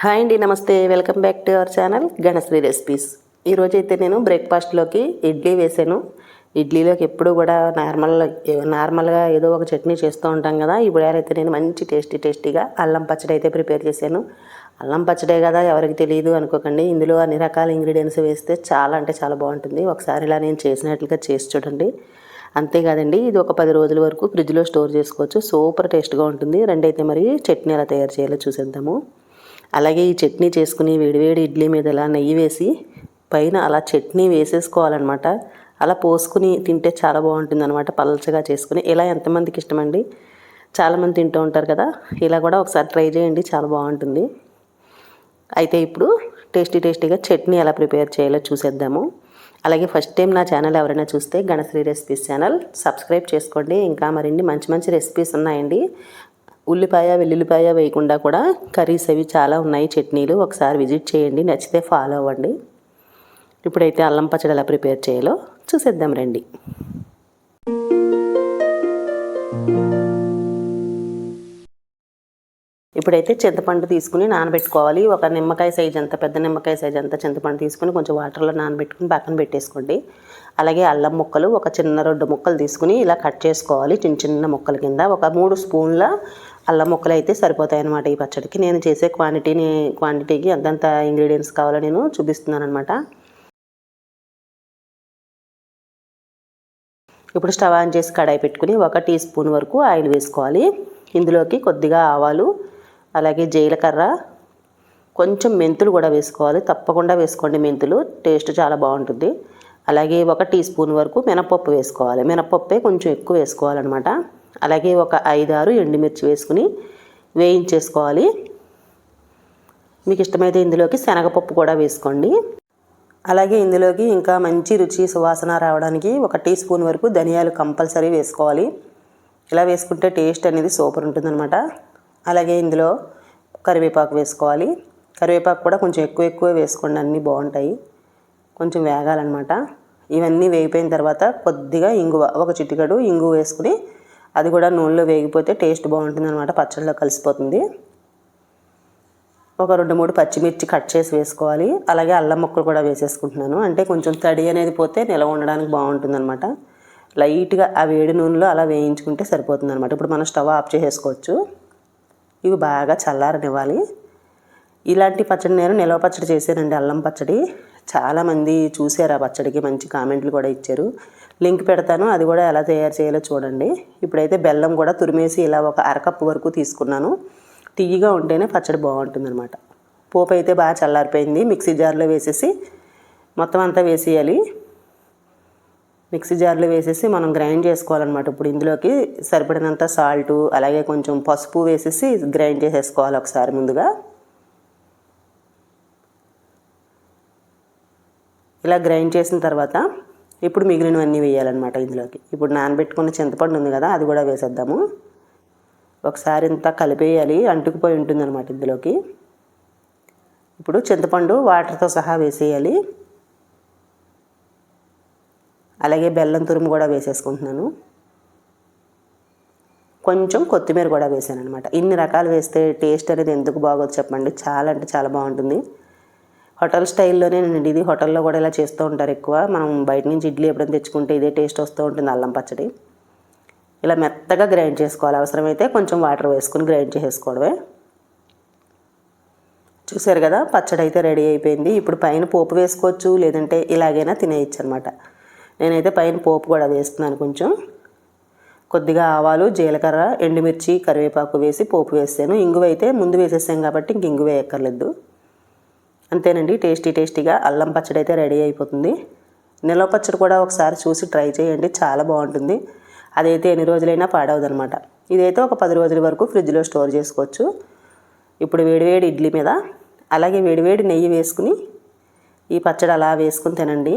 Hi అండి నమస్తే. Welcome back to our channel Ganashri recipes. ఈరోజు అయితే నేను బ్రేక్ఫాస్ట్లోకి ఇడ్లీ వేసాను. ఇడ్లీలోకి ఎప్పుడు కూడా నార్మల్ నార్మల్గా ఏదో ఒక చట్నీ చేస్తూ ఉంటాం కదా. ఇప్పుడు అయితే నేను మంచి టేస్టీ టేస్టీగా అల్లం పచ్చడి అయితే ప్రిపేర్ చేశాను. అల్లం పచ్చడే కదా ఎవరికి తెలియదు అనుకోకండి. ఇందులో అన్ని రకాల ఇంగ్రీడియంట్స్ వేస్తే చాలా అంటే చాలా బాగుంటుంది. ఒకసారి ఇలా నేను చేసినట్లుగా చేసి చూడండి. అంతేకాదండి ఇది ఒక పది రోజుల వరకు ఫ్రిడ్జ్లో స్టోర్ చేసుకోవచ్చు. సూపర్ టేస్ట్గా ఉంటుంది. రెండైతే మరి చట్నీ ఎలా తయారు చేయాలో చూసేద్దాము. అలాగే ఈ చట్నీ చేసుకుని వేడివేడి ఇడ్లీ మీద ఇలా నెయ్యి వేసి పైన అలా చట్నీ వేసేసుకోవాలన్నమాట. అలా పోసుకుని తింటే చాలా బాగుంటుంది అనమాట పలచగా చేసుకుని. ఇలా ఎంతమందికి ఇష్టమండి? చాలామంది తింటూ ఉంటారు కదా. ఇలా కూడా ఒకసారి ట్రై చేయండి చాలా బాగుంటుంది. అయితే ఇప్పుడు టేస్టీ టేస్టీగా చట్నీ ఎలా ప్రిపేర్ చేయాలో చూసేద్దాము. అలాగే ఫస్ట్ టైం నా ఛానల్ ఎవరైనా చూస్తే గణశ్రీ రెసిపీస్ ఛానల్ సబ్స్క్రైబ్ చేసుకోండి. ఇంకా మరిన్ని మంచి మంచి రెసిపీస్ ఉన్నాయండి. ఉల్లిపాయ వెల్లుల్లిపాయ వేయకుండా కూడా కర్రీస్ అవి చాలా ఉన్నాయి. చట్నీలు ఒకసారి విజిట్ చేయండి. నచ్చితే ఫాలో అవ్వండి. ఇప్పుడైతే అల్లం పచ్చడి ఎలా ప్రిపేర్ చేయాలో చూసేద్దాం రండి. ఇప్పుడైతే చింతపండు తీసుకుని నానబెట్టుకోవాలి. ఒక నిమ్మకాయ సైజ్ అంత పెద్ద నిమ్మకాయ సైజ్ అంత చింతపండు తీసుకుని కొంచెం వాటర్లో నానబెట్టుకుని పక్కన పెట్టేసుకోండి. అలాగే అల్లం ముక్కలు ఒక చిన్న రెండు ముక్కలు తీసుకుని ఇలా కట్ చేసుకోవాలి. చిన్న చిన్న ముక్కల కింద ఒక మూడు స్పూన్ల అల్లం ముక్కలు అయితే సరిపోతాయి అనమాట ఈ పచ్చడికి. నేను చేసే క్వాంటిటీని క్వాంటిటీకి ఎంతంత ఇంగ్రీడియంట్స్ కావాలో నేను చూపిస్తున్నాను అనమాట ఇప్పుడు స్టవ్ ఆన్ చేసి కడాయి పెట్టుకుని ఒక టీ స్పూన్ వరకు ఆయిల్ వేసుకోవాలి. ఇందులోకి కొద్దిగా ఆవాలు అలాగే జీలకర్ర కొంచెం మెంతులు కూడా వేసుకోవాలి. తప్పకుండా వేసుకోండి మెంతులు టేస్ట్ చాలా బాగుంటుంది. అలాగే ఒక టీ స్పూన్ వరకు మినపప్పు వేసుకోవాలి. మినపప్పే కొంచెం ఎక్కువ వేసుకోవాలన్నమాట. అలాగే ఒక ఐదారు ఎండుమిర్చి వేసుకుని వేయించేసుకోవాలి. మీకు ఇష్టమైతే ఇందులోకి శనగపప్పు కూడా వేసుకోండి. అలాగే ఇందులోకి ఇంకా మంచి రుచి సువాసన రావడానికి ఒక టీ స్పూన్ వరకు ధనియాలు కంపల్సరీ వేసుకోవాలి. ఇలా వేసుకుంటే టేస్ట్ అనేది సూపర్ ఉంటుందన్నమాట. అలాగే ఇందులో కరివేపాకు వేసుకోవాలి. కరివేపాకు కూడా కొంచెం ఎక్కువ ఎక్కువ వేసుకోండి అన్నీ బాగుంటాయి. కొంచెం వేగాలన్నమాట. ఇవన్నీ వేగిపోయిన తర్వాత కొద్దిగా ఇంగువ ఒక చిటికడు ఇంగువ వేసుకుని అది కూడా నూనెలో వేగిపోతే టేస్ట్ బాగుంటుంది అనమాట పచ్చడిలో కలిసిపోతుంది. ఒక రెండు మూడు పచ్చిమిర్చి కట్ చేసి వేసుకోవాలి. అలాగే అల్లం ముక్కలు కూడా వేసేసుకుంటున్నాను. అంటే కొంచెం తడి అనేది పోతే నిలవ ఉండడానికి బాగుంటుంది అనమాట లైట్గా ఆ వేడి నూనెలో అలా వేయించుకుంటే సరిపోతుంది అనమాట ఇప్పుడు మనం స్టవ్ ఆఫ్ చేసేసుకోవచ్చు. ఇవి బాగా చల్లారనివ్వాలి. ఇలాంటి పచ్చడి నేను నిలవ పచ్చడి చేశానండి అల్లం పచ్చడి. చాలామంది చూశారు ఆ పచ్చడికి మంచి కామెంట్లు కూడా ఇచ్చారు. లింక్ పెడతాను అది కూడా ఎలా తయారు చేయాలో చూడండి. ఇప్పుడైతే బెల్లం కూడా తురిమేసి ఇలా ఒక అరకప్పు వరకు తీసుకున్నాను. తీయగా ఉంటేనే పచ్చడి బాగుంటుంది అనమాట పోపు అయితే బాగా చల్లారిపోయింది. మిక్సీ జార్లో వేసేసి మొత్తం అంతా వేసేయాలి. మిక్సీ జార్లో వేసేసి మనం గ్రైండ్ చేసుకోవాలన్నమాట. ఇప్పుడు ఇందులోకి సరిపడినంత సాల్టు అలాగే కొంచెం పసుపు వేసేసి గ్రైండ్ చేసేసుకోవాలి ఒకసారి ముందుగా. ఇలా గ్రైండ్ చేసిన తర్వాత ఇప్పుడు మిగిలినవన్నీ వేయాలన్నమాట ఇందులోకి. ఇప్పుడు నానబెట్టుకున్న చింతపండు ఉంది కదా అది కూడా వేసేద్దాము. ఒకసారి ఇంత కలిపేయాలి అంటుకుపోయి ఉంటుంది అనమాట ఇందులోకి. ఇప్పుడు చింతపండు వాటర్తో సహా వేసేయాలి. అలాగే బెల్లం తురుము కూడా వేసేసుకుంటున్నాను. కొంచెం కొత్తిమీర కూడా వేసాను అనమాట ఇన్ని రకాలు వేస్తే టేస్ట్ అనేది ఎందుకు బాగోదు చెప్పండి. చాలా అంటే చాలా బాగుంటుంది. హోటల్ స్టైల్లోనే అండి. ఇది హోటల్లో కూడా ఇలా చేస్తూ ఉంటారు ఎక్కువ. మనం బయట నుంచి ఇడ్లీ ఎప్పుడైనా తెచ్చుకుంటే ఇదే టేస్ట్ వస్తూ ఉంటుంది అల్లం పచ్చడి. ఇలా మెత్తగా గ్రైండ్ చేసుకోవాలి. అవసరమైతే కొంచెం వాటర్ వేసుకుని గ్రైండ్ చేసేసుకోవడమే. చూసారు కదా పచ్చడి అయితే రెడీ అయిపోయింది. ఇప్పుడు పైన పోపు వేసుకోవచ్చు లేదంటే ఇలాగైనా తినేయచ్చు అనమాట నేనైతే పైన పోపు కూడా వేస్తున్నాను కొంచెం. కొద్దిగా ఆవాలు జీలకర్ర ఎండుమిర్చి కరివేపాకు వేసి పోపు వేసాను ఇంగువ అయితే ముందు వేసేసాం కాబట్టి ఇంక ఇంగు వేయక్కర్లేదు అంతేనండి టేస్టీ టేస్టీగా అల్లం పచ్చడి అయితే రెడీ అయిపోతుంది. నిలవ పచ్చడి కూడా ఒకసారి చూసి ట్రై చేయండి చాలా బాగుంటుంది. అదైతే ఎన్ని రోజులైనా పాడవదనమాట. ఇదైతే ఒక పది రోజుల వరకు ఫ్రిడ్జ్లో స్టోర్ చేసుకోవచ్చు. ఇప్పుడు వేడివేడి ఇడ్లీ మీద అలాగే వేడివేడి నెయ్యి వేసుకుని ఈ పచ్చడి అలా వేసుకుని తినండి.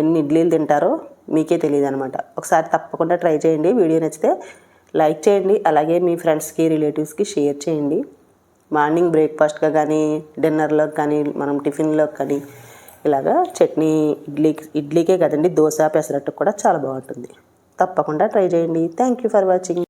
ఎన్ని ఇడ్లీలు తింటారో మీకే తెలియదు అనమాట ఒకసారి తప్పకుండా ట్రై చేయండి వీడియో నచ్చితే లైక్ చేయండి అలాగే మీ ఫ్రెండ్స్కి రిలేటివ్స్కి షేర్ చేయండి. మార్నింగ్ బ్రేక్ఫాస్ట్గా కానీ డిన్నర్లోకి కానీ మనం టిఫిన్లోకి కానీ ఇలాగా చట్నీ ఇడ్లీ ఇడ్లీకే కదండి దోశ పెసరట్టు కూడా చాలా బాగుంటుంది. తప్పకుండా ట్రై చేయండి. Thank you for watching.